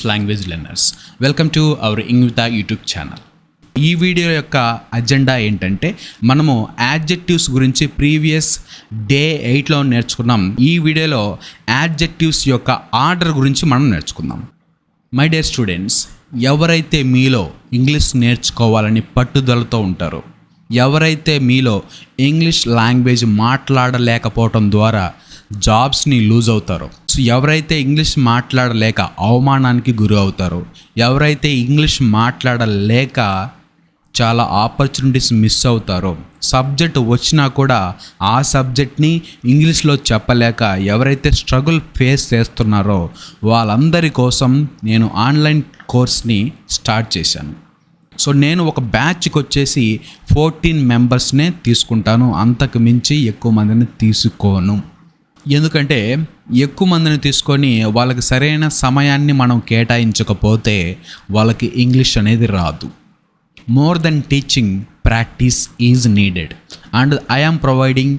English language learners welcome to our ఇంగ్విత YouTube channel ఈ video యొక్క agenda ఏంటంటే మనము యాడ్జెక్టివ్స్ గురించి ప్రీవియస్ డే ఎయిట్లో నేర్చుకున్నాం. ఈ వీడియోలో యాడ్జెక్టివ్స్ యొక్క ఆర్డర్ గురించి మనం నేర్చుకుందాం. మై డియర్ స్టూడెంట్స్ ఎవరైతే మీలో ఇంగ్లీష్ నేర్చుకోవాలని పట్టుదలతో ఉంటారో ఎవరైతే మీలో ఇంగ్లీష్ లాంగ్వేజ్ మాట్లాడలేకపోవటం ద్వారా జాబ్స్ని లూజ్ అవుతారో. సో ఎవరైతే ఇంగ్లీష్ మాట్లాడలేక అవమానానికి గురి అవుతారో ఎవరైతే ఇంగ్లీష్ మాట్లాడలేక చాలా ఆపర్చునిటీస్ మిస్ అవుతారో సబ్జెక్ట్ వచ్చినా కూడా ఆ సబ్జెక్ట్ని ఇంగ్లీష్లో చెప్పలేక ఎవరైతే స్ట్రగుల్ ఫేస్ చేస్తున్నారో వాళ్ళందరి కోసం నేను ఆన్లైన్ కోర్స్ని స్టార్ట్ చేశాను. సో నేను ఒక బ్యాచ్కి వచ్చేసి ఫోర్టీన్ మెంబర్స్నే తీసుకుంటాను. అంతకు మించి ఎక్కువ మందిని తీసుకోను. ఎందుకంటే ఎక్కువ మందిని తీసుకొని వాళ్ళకి సరైన సమయాన్ని మనం కేటాయించకపోతే వాళ్ళకి ఇంగ్లీష్ అనేది రాదు. More than teaching practice is needed and I am providing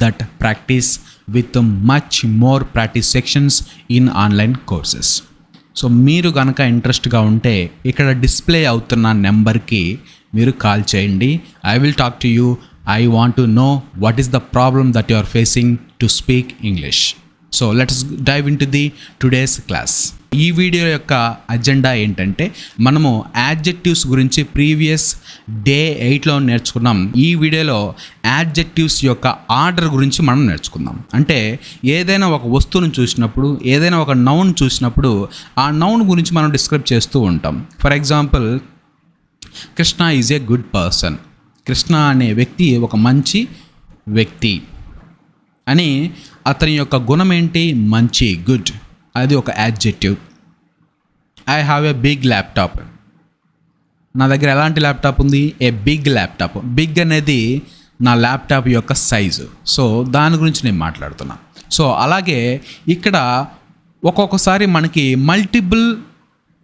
that practice with much more practice sections in online courses so మీరు కనుక ఇంట్రెస్ట్గా ఉంటే ఇక్కడ డిస్ప్లే అవుతున్న నెంబర్కి మీరు కాల్ చేయండి. I will talk to you I want to know what is the problem that you are facing to speak English so let's dive in to the today's class ఈ వీడియో యొక్క agenda ఏంటంటే మనము adjectives గురించి previous day ఎయిట్లో నేర్చుకున్నాం. ఈ వీడియోలో adjectives యొక్క ఆర్డర్ గురించి మనం నేర్చుకుందాం. అంటే ఏదైనా ఒక వస్తువును చూసినప్పుడు ఏదైనా ఒక నౌన్ చూసినప్పుడు ఆ నౌన్ గురించి మనం డిస్క్రైబ్ చేస్తూ ఉంటాం. For example Krishna is a good person Krishna అనే వ్యక్తి ఒక మంచి వ్యక్తి. అని అతని యొక్క గుణం ఏంటి? మంచి గుడ్ అది ఒక adjective I have a big laptop నా దగ్గర ఎలాంటి ల్యాప్టాప్ ఉంది? ఏ బిగ్ ల్యాప్టాప్ బిగ్ అనేది నా ల్యాప్టాప్ యొక్క సైజు సో దాని గురించి నేను మాట్లాడుతున్నా. సో అలాగే ఇక్కడ ఒక్కొక్కసారి మనకి మల్టిపుల్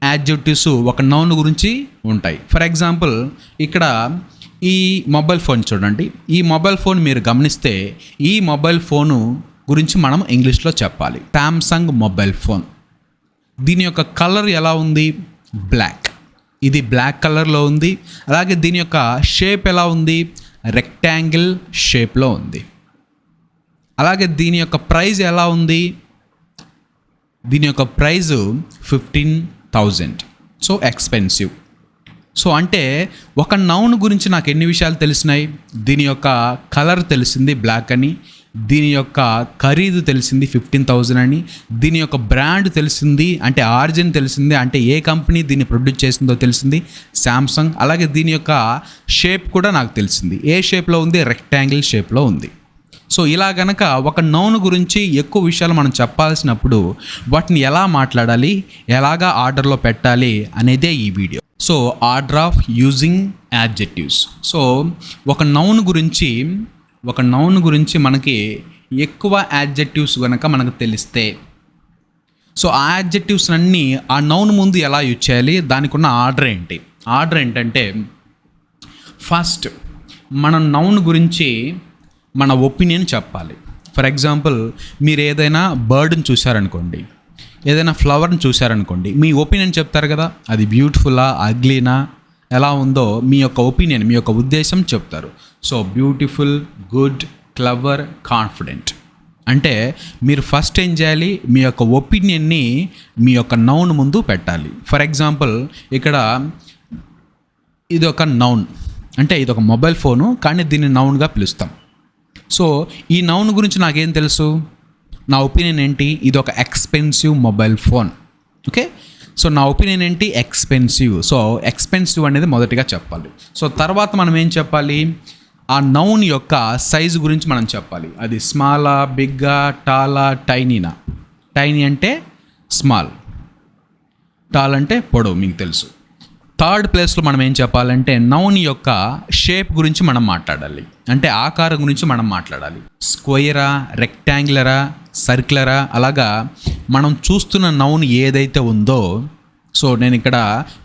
యాడ్జెక్టివ్స్ ఒక నౌన్ గురించి ఉంటాయి. ఫర్ ఎగ్జాంపుల్ ఇక్కడ ఈ మొబైల్ ఫోన్ చూడండి. ఈ మొబైల్ ఫోన్ మీరు గమనిస్తే ఈ మొబైల్ ఫోను గురించి మనం ఇంగ్లీష్లో చెప్పాలి. Samsung mobile phone. దీని యొక్క కలర్ ఎలా ఉంది? బ్లాక్ ఇది బ్లాక్ కలర్లో ఉంది. అలాగే దీని యొక్క షేప్ ఎలా ఉంది? రెక్టాంగిల్ షేప్లో ఉంది. అలాగే దీని యొక్క ప్రైజ్ ఎలా ఉంది? దీని యొక్క price fifteen thousand so expensive so అంటే ఒక నౌన్ గురించి నాకు ఎన్ని విషయాలు తెలిసినాయి? దీని యొక్క కలర్ తెలిసింది బ్లాక్ అని దీని యొక్క ఖరీదు తెలిసింది ఫిఫ్టీన్ థౌజండ్ అని దీని యొక్క బ్రాండ్ తెలిసింది అంటే ఆరిజిన్ తెలిసింది అంటే ఏ కంపెనీ దీన్ని ప్రొడ్యూస్ చేసిందో తెలిసింది శాంసంగ్ అలాగే దీని యొక్క షేప్ కూడా నాకు తెలిసింది. ఏ షేప్లో ఉంది? రెక్టాంగిల్ షేప్లో ఉంది. సో ఇలా గనక ఒక నౌన్ గురించి ఎక్కువ విషయాలు మనం చెప్పాల్సినప్పుడు వాటిని ఎలా మాట్లాడాలి? ఎలాగా ఆర్డర్లో పెట్టాలి? అనేదే ఈ video. So order of using adjectives. So ఒక నౌన్ గురించి ఒక నౌన్ గురించి మనకి ఎక్కువ యాడ్జెక్టివ్స్ కనుక మనకు తెలిస్తే సో ఆ యాడ్జెక్టివ్స్ అన్నీ ఆ నౌన్ ముందు ఎలా యూజ్ చేయాలి దానికి ఉన్న ఆర్డర్ ఏంటి? ఆర్డర్ ఏంటంటే ఫస్ట్ మన నౌన్ గురించి మన ఒపీనియన్ చెప్పాలి. ఫర్ ఎగ్జాంపుల్ మీరు ఏదైనా బర్డ్ని చూశారనుకోండి ఏదైనా ఫ్లవర్ని చూశారనుకోండి మీ ఒపీనియన్ చెప్తారు కదా అది బ్యూటిఫుల్లా అగ్లీనా ఎలా ఉందో మీ యొక్క ఒపీనియన్ మీ యొక్క ఉద్దేశం చెప్తారు. So beautiful good clever confident అంటే మీరు ఫస్ట్ ఏం చేయాలి? మీ యొక్క ఒపీనియన్ని మీ యొక్క నౌన్ ముందు పెట్టాలి. ఫర్ ఎగ్జాంపుల్ ఇక్కడ ఇది ఒక నౌన్ అంటే ఇది ఒక మొబైల్ ఫోను కానీ దీన్ని నౌన్గా పిలుస్తాం. సో ఈ నౌన్ గురించి నాకేం తెలుసు? నా ఒపీనియన్ ఏంటి? ఇది ఒక expensive mobile phone. Okay? So నా ఒపీనియన్ ఏంటి? ఎక్స్పెన్సివ్. సో ఎక్స్పెన్సివ్ అనేది మొదటిగా చెప్పాలి. సో తర్వాత మనం ఏం చెప్పాలి? ఆ నౌన్ యొక్క సైజు గురించి మనం చెప్పాలి. అది స్మాలా బిగ్గా టాలా టైనీనా? టైనీ అంటే స్మాల్. టాల్ అంటే పొడవు మీకు తెలుసు. థర్డ్ ప్లేస్లో మనం ఏం చెప్పాలంటే నౌన్ యొక్క షేప్ గురించి మనం మాట్లాడాలి. అంటే ఆకారం గురించి మనం మాట్లాడాలి. స్క్వయరా రెక్టాంగులరా సర్క్యులరా? అలాగా మనం చూస్తున్న నౌన్ ఏదైతే ఉందో సో నేను ఇక్కడ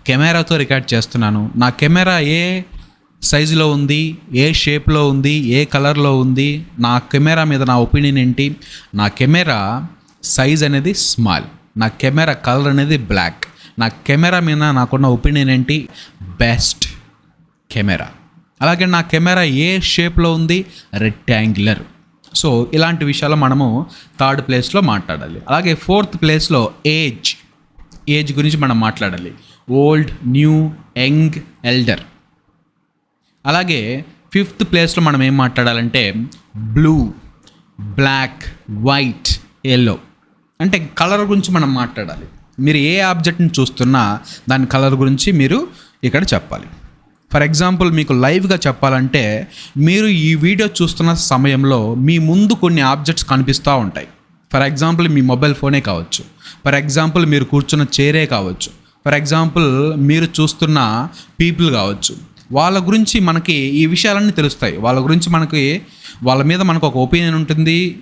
కెమెరాతో రికార్డ్ చేస్తున్నాను. నా కెమెరా ఏ సైజులో ఉంది ఏ షేప్లో ఉంది ఏ కలర్లో ఉంది నా కెమెరా మీద నా ఒపీనియన్ ఏంటి? నా కెమెరా సైజ్ అనేది స్మాల్ నా కెమెరా కలర్ అనేది బ్లాక్ నా కెమెరా మీద నాకున్న ఒపీనియన్ ఏంటి? Best camera. అలాగే నా కెమెరా ఏ షేప్లో ఉంది? రెక్టాంగులర్. సో ఇలాంటి విషయాలు మనము థర్డ్ ప్లేస్లో మాట్లాడాలి. అలాగే ఫోర్త్ ప్లేస్లో ఏజ్. ఏజ్ గురించి మనం మాట్లాడాలి. Old new young elder. అలాగే ఫిఫ్త్ ప్లేస్లో మనం ఏం మాట్లాడాలంటే బ్లూ బ్లాక్ వైట్ ఎల్లో అంటే కలర్ గురించి మనం మాట్లాడాలి. మీరు ఏ ఆబ్జెక్ట్ని చూస్తున్నా దాని కలర్ గురించి మీరు ఇక్కడ చెప్పాలి. ఫర్ ఎగ్జాంపుల్ మీకు లైవ్గా చెప్పాలంటే మీరు ఈ వీడియో చూస్తున్న సమయంలో మీ ముందు కొన్ని ఆబ్జెక్ట్స్ కనిపిస్తూ ఉంటాయి. ఫర్ ఎగ్జాంపుల్ మీ మొబైల్ ఫోనే కావచ్చు. ఫర్ ఎగ్జాంపుల్ మీరు కూర్చున్న చైరే కావచ్చు. ఫర్ ఎగ్జాంపుల్ మీరు చూస్తున్న పీపుల్ కావచ్చు. వాళ్ళ గురించి మనకి ఈ విషయాలన్నీ తెలుస్తాయి. వాళ్ళ గురించి మనకి వాళ్ళ మీద మనకు ఒక ఒపీనియన్ ఉంటుంది.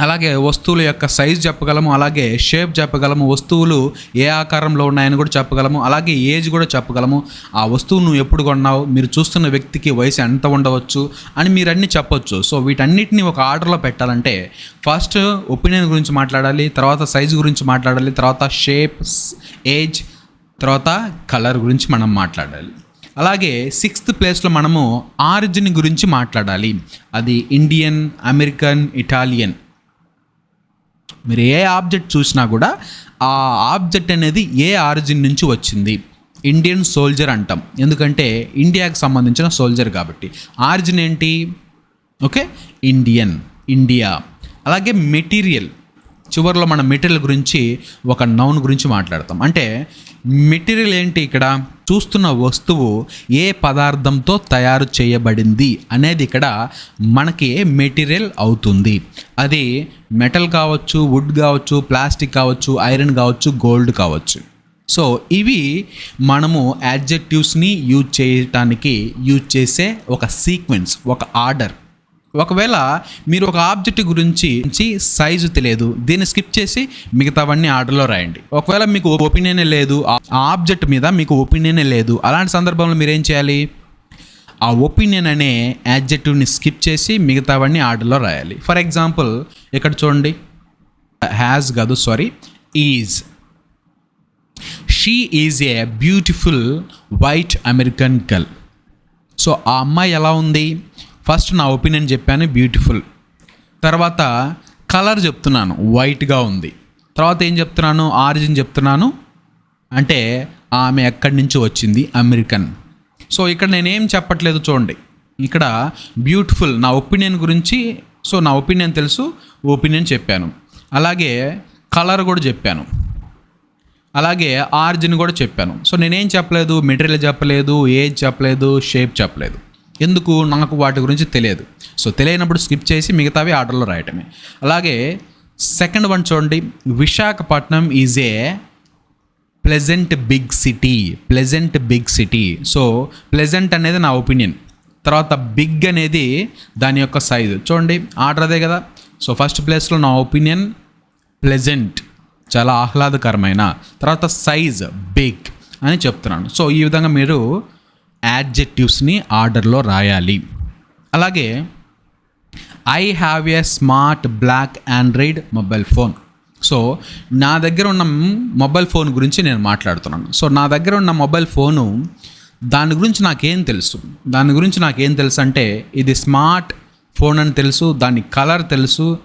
అలాగే వస్తువుల యొక్క సైజ్ చెప్పగలము అలాగే షేప్ చెప్పగలము వస్తువులు ఏ ఆకారంలో ఉన్నాయని కూడా చెప్పగలము అలాగే ఏజ్ కూడా చెప్పగలము. ఆ వస్తువు నువ్వు ఎప్పుడు కొన్నావు మీరు చూస్తున్న వ్యక్తికి వయసు ఎంత ఉండవచ్చు అని మీరు చెప్పొచ్చు. సో వీటన్నిటిని ఒక ఆర్డర్లో పెట్టాలంటే ఫస్ట్ ఒపీనియన్ గురించి మాట్లాడాలి తర్వాత సైజ్ గురించి మాట్లాడాలి తర్వాత షేప్స్ ఏజ్ తర్వాత కలర్ గురించి మనం మాట్లాడాలి. అలాగే సిక్స్త్ ప్లేస్లో మనము ఆరిజిన్ గురించి మాట్లాడాలి. అది ఇండియన్ అమెరికన్ ఇటాలియన్ మీరు ఏ ఆబ్జెక్ట్ చూసినా కూడా ఆ ఆబ్జెక్ట్ అనేది ఏ ఆరిజిన్ నుంచి వచ్చింది? ఇండియన్ సోల్జర్ అంటాం. ఎందుకంటే ఇండియాకి సంబంధించిన సోల్జర్ కాబట్టి. ఆరిజిన్ ఏంటి? ఓకే? ఇండియన్. ఇండియా. అలాగే మెటీరియల్. చివరిలో మన మెటీరియల్ గురించి ఒక నౌన్ గురించి మాట్లాడతాం. అంటే మెటీరియల్ ఏంటి ఇక్కడ? చూస్తున్న వస్తువు ఏ పదార్థంతో తయారు చేయబడింది అనేది ఇక్కడ మనకి మెటీరియల్ అవుతుంది. అది మెటల్ కావచ్చు వుడ్ కావచ్చు ప్లాస్టిక్ కావచ్చు ఐరన్ కావచ్చు గోల్డ్ కావచ్చు. సో ఇవి మనము యాడ్జెక్టివ్స్ని యూజ్ చేయటానికి యూజ్ చేసే ఒక సీక్వెన్స్ ఒక ఆర్డర్. ఒకవేళ మీరు ఒక ఆబ్జెక్ట్ గురించి సైజు తెలియదు దీన్ని స్కిప్ చేసి మిగతావన్నీ ఆర్డర్లో రాయండి. ఒకవేళ మీకు ఒపీనియనే లేదు ఆ ఆబ్జెక్ట్ మీద మీకు ఒపీనియనే లేదు అలాంటి సందర్భంలో మీరు ఏం చేయాలి? ఆ ఒపీనియన్ అనే యాడ్జెక్టివ్ని స్కిప్ చేసి మిగతావన్నీ ఆర్డర్లో రాయాలి. ఫర్ ఎగ్జాంపుల్ ఇక్కడ చూడండి. హ్యాజ్ కాదు sorry is she is a beautiful white American girl so ఆ అమ్మాయి ఎలా ఉంది? ఫస్ట్ నా ఒపీనియన్ చెప్పాను బ్యూటిఫుల్ తర్వాత కలర్ చెప్తున్నాను వైట్గా ఉంది. తర్వాత ఏం చెప్తున్నాను ఆరిజిన్ చెప్తున్నాను అంటే ఆమె ఎక్కడి నుంచి వచ్చింది అమెరికన్ సో ఇక్కడ నేనేం చెప్పట్లేదు చూడండి. ఇక్కడ బ్యూటిఫుల్ నా ఒపీనియన్ గురించి సో నా ఒపీనియన్ తెలుసు ఒపీనియన్ చెప్పాను. అలాగే కలర్ కూడా చెప్పాను. అలాగే ఆరిజిన్ కూడా చెప్పాను. సో నేనేం చెప్పలేదు మెటీరియల్ చెప్పలేదు ఏజ్ చెప్పలేదు షేప్ చెప్పలేదు. ఎందుకు నాకు వాటి గురించి తెలియదు. సో తెలియనప్పుడు స్కిప్ చేసి మిగతావి ఆర్డర్లో రాయటమే. అలాగే సెకండ్ వన్ చూడండి. Visakhapatnam is a pleasant big city pleasant big city so pleasant అనేది నా ఒపీనియన్ తర్వాత బిగ్ అనేది దాని యొక్క సైజు చూడండి ఆర్డర్ అదే కదా. సో ఫస్ట్ ప్లేస్లో నా ఒపీనియన్ ప్లెజెంట్ చాలా ఆహ్లాదకరమైన. తర్వాత సైజ్ బిగ్ అని చెప్తున్నాను. సో ఈ విధంగా మీరు యాడ్జెక్టివ్స్ని ఆర్డర్లో రాయాలి. అలాగే I have a smart black Android mobile phone so నా దగ్గర ఉన్న మొబైల్ ఫోన్ గురించి నేను మాట్లాడుతున్నాను. సో నా దగ్గర ఉన్న మొబైల్ ఫోను దాని గురించి నాకేం తెలుసు? దాని గురించి నాకేం తెలుసు అంటే ఇది స్మార్ట్ ఫోన్ అని తెలుసు దాని కలర్ తెలుసు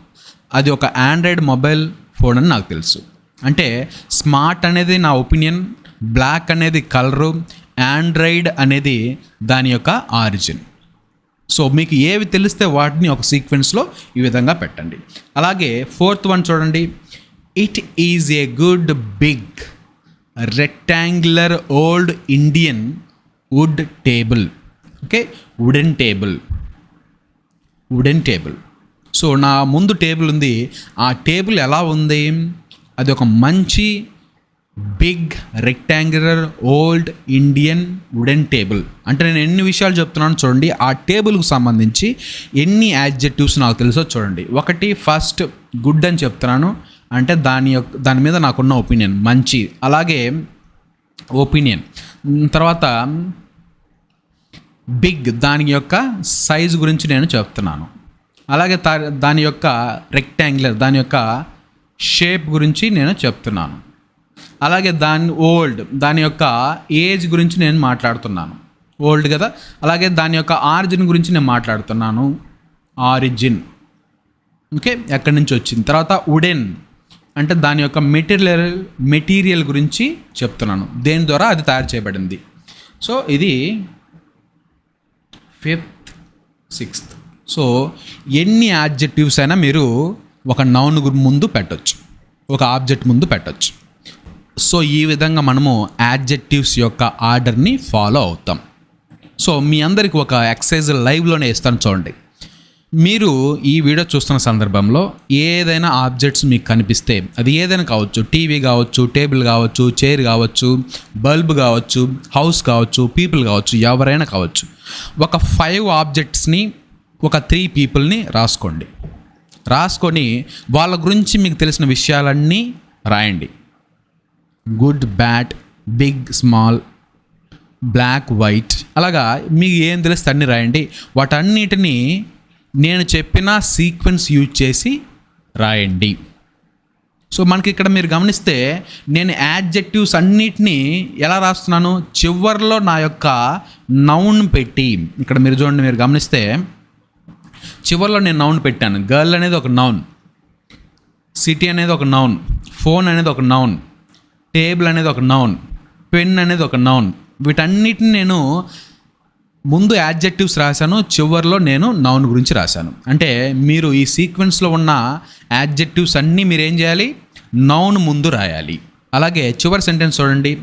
అది ఒక ఆండ్రాయిడ్ మొబైల్ ఫోన్ అని నాకు తెలుసు. అంటే స్మార్ట్ అనేది నా ఒపీనియన్ బ్లాక్ అనేది కలరు ఆండ్రాయిడ్ అనేది దాని యొక్క ఆరిజిన్. సో మీకు ఏవి తెలిస్తే వాటిని ఒక సీక్వెన్స్లో ఈ విధంగా పెట్టండి. అలాగే ఫోర్త్ వన్ చూడండి. It is a good big rectangular old Indian wood table okay wooden table wooden table so నా ముందు టేబుల్ ఉంది. ఆ టేబుల్ ఎలా ఉంది? అది ఒక మంచి big rectangular old Indian wooden table. అంటే నేను ఎన్ని విషయాలు చెప్తున్నాను చూడండి. ఆ టేబుల్కి సంబంధించి ఎన్ని యాడ్జెక్టివ్స్ నాకు తెలుసో చూడండి. ఒకటి ఫస్ట్ గుడ్ అని చెప్తున్నాను. అంటే దాని యొక్క దాని మీద నాకున్న ఒపీనియన్ మంచి. అలాగే ఒపీనియన్ తర్వాత బిగ్ దాని యొక్క సైజ్ గురించి నేను చెప్తున్నాను. అలాగే దాని యొక్క రెక్టాంగులర్ దాని యొక్క షేప్ గురించి నేను చెప్తున్నాను. అలాగే దాని ఓల్డ్ దాని యొక్క ఏజ్ గురించి నేను మాట్లాడుతున్నాను. ఓల్డ్ కదా? అలాగే దాని యొక్క ఆరిజిన్ గురించి నేను మాట్లాడుతున్నాను. ఆరిజిన్. ఓకే? ఎక్కడి నుంచి వచ్చింది? తర్వాత వుడెన్. అంటే దాని యొక్క మెటీరియల్ మెటీరియల్ గురించి చెప్తున్నాను. దేని ద్వారా అది తయారు చేయబడింది? సో ఇది ఫిఫ్త్ సిక్స్త్. సో ఎన్ని యాడ్జెక్టివ్స్ అయినా మీరు ఒక నౌన్ ముందు పెట్టచ్చు. ఒక ఆబ్జెక్ట్ ముందు పెట్టొచ్చు. సో ఈ విధంగా మనము యాడ్జెక్టివ్స్ యొక్క ఆర్డర్ని ఫాలో అవుతాం. సో మీ అందరికి ఒక ఎక్సర్సైజ్ లైవ్లోనే ఇస్తాను చూడండి. మీరు ఈ వీడియో చూస్తున్న సందర్భంలో ఏదైనా ఆబ్జెక్ట్స్ మీకు కనిపిస్తే అది ఏదైనా కావచ్చు టీవీ కావచ్చు టేబుల్ కావచ్చు చైర్ కావచ్చు బల్బ్ కావచ్చు హౌస్ కావచ్చు పీపుల్ కావచ్చు ఎవరైనా కావచ్చు. ఒక ఫైవ్ ఆబ్జెక్ట్స్ని ఒక త్రీ పీపుల్ని రాసుకోండి. రాసుకొని వాళ్ళ గురించి మీకు తెలిసిన విషయాలన్నీ రాయండి. Good bad big small black white. అలాగా మీకు ఏం తెలిస్తే అన్ని రాయండి. వాటన్నిటిని నేను చెప్పిన సీక్వెన్స్ యూజ్ చేసి రాయండి. సో మనకి ఇక్కడ మీరు గమనిస్తే నేను యాడ్జెక్టివ్స్ అన్నిటినీ ఎలా రాస్తున్నాను? చివర్లో నా యొక్క నౌన్ పెట్టి. ఇక్కడ మీరు చూడండి మీరు గమనిస్తే చివర్లో నేను నౌన్ పెట్టాను. గర్ల్ అనేది ఒక నౌన్ సిటీ అనేది ఒక నౌన్ ఫోన్ అనేది ఒక నౌన్. టేబుల్ అనేది ఒక నౌన్ పెన్ అనేది ఒక నౌన్. వీటన్నిటిని నేను ముందు యాడ్జెక్టివ్స్ రాశాను చివర్లో నేను నౌన్ గురించి రాశాను. అంటే మీరు ఈ సీక్వెన్స్లో ఉన్న యాడ్జెక్టివ్స్ అన్నీ మీరు ఏం చేయాలి? నౌన్ ముందు రాయాలి. అలాగే చివరి సెంటెన్స్ చూడండి.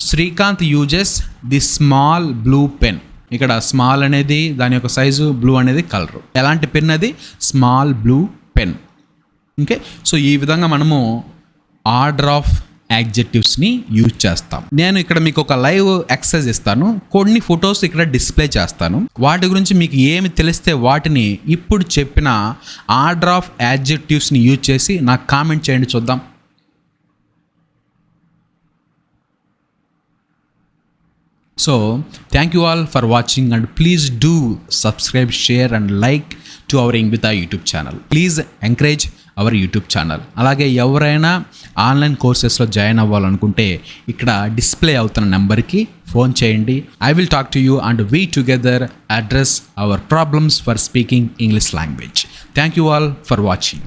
Srikanth uses the small blue pen. ఇక్కడ స్మాల్ అనేది దాని యొక్క సైజు బ్లూ అనేది కలర్. ఎలాంటి పెన్ అది? Small blue pen. Okay? So ఈ విధంగా మనము ఆర్డర్ ఆఫ్ యాడ్జెక్టివ్స్ని యూజ్ చేస్తాం. నేను ఇక్కడ మీకు ఒక లైవ్ ఎక్సర్సైజ్ ఇస్తాను. కొన్ని ఫొటోస్ ఇక్కడ డిస్ప్లే చేస్తాను. వాటి గురించి మీకు ఏమి తెలిస్తే వాటిని ఇప్పుడు చెప్పిన ఆర్డర్ ఆఫ్ యాడ్జెక్టివ్స్ని యూజ్ చేసి నాకు కామెంట్ చేయండి చూద్దాం. So thank you all for watching and please do subscribe share and like to our ing with ah YouTube channel please encourage our YouTube channel అలాగే ఎవరైనా ఆన్లైన్ కోర్సెస్లో జాయిన్ అవ్వాలనుకుంటే ఇక్కడ display అవుతున్న నెంబర్కి ఫోన్ చేయండి. I will talk to you and we together address our problems for speaking English language thank you all for watching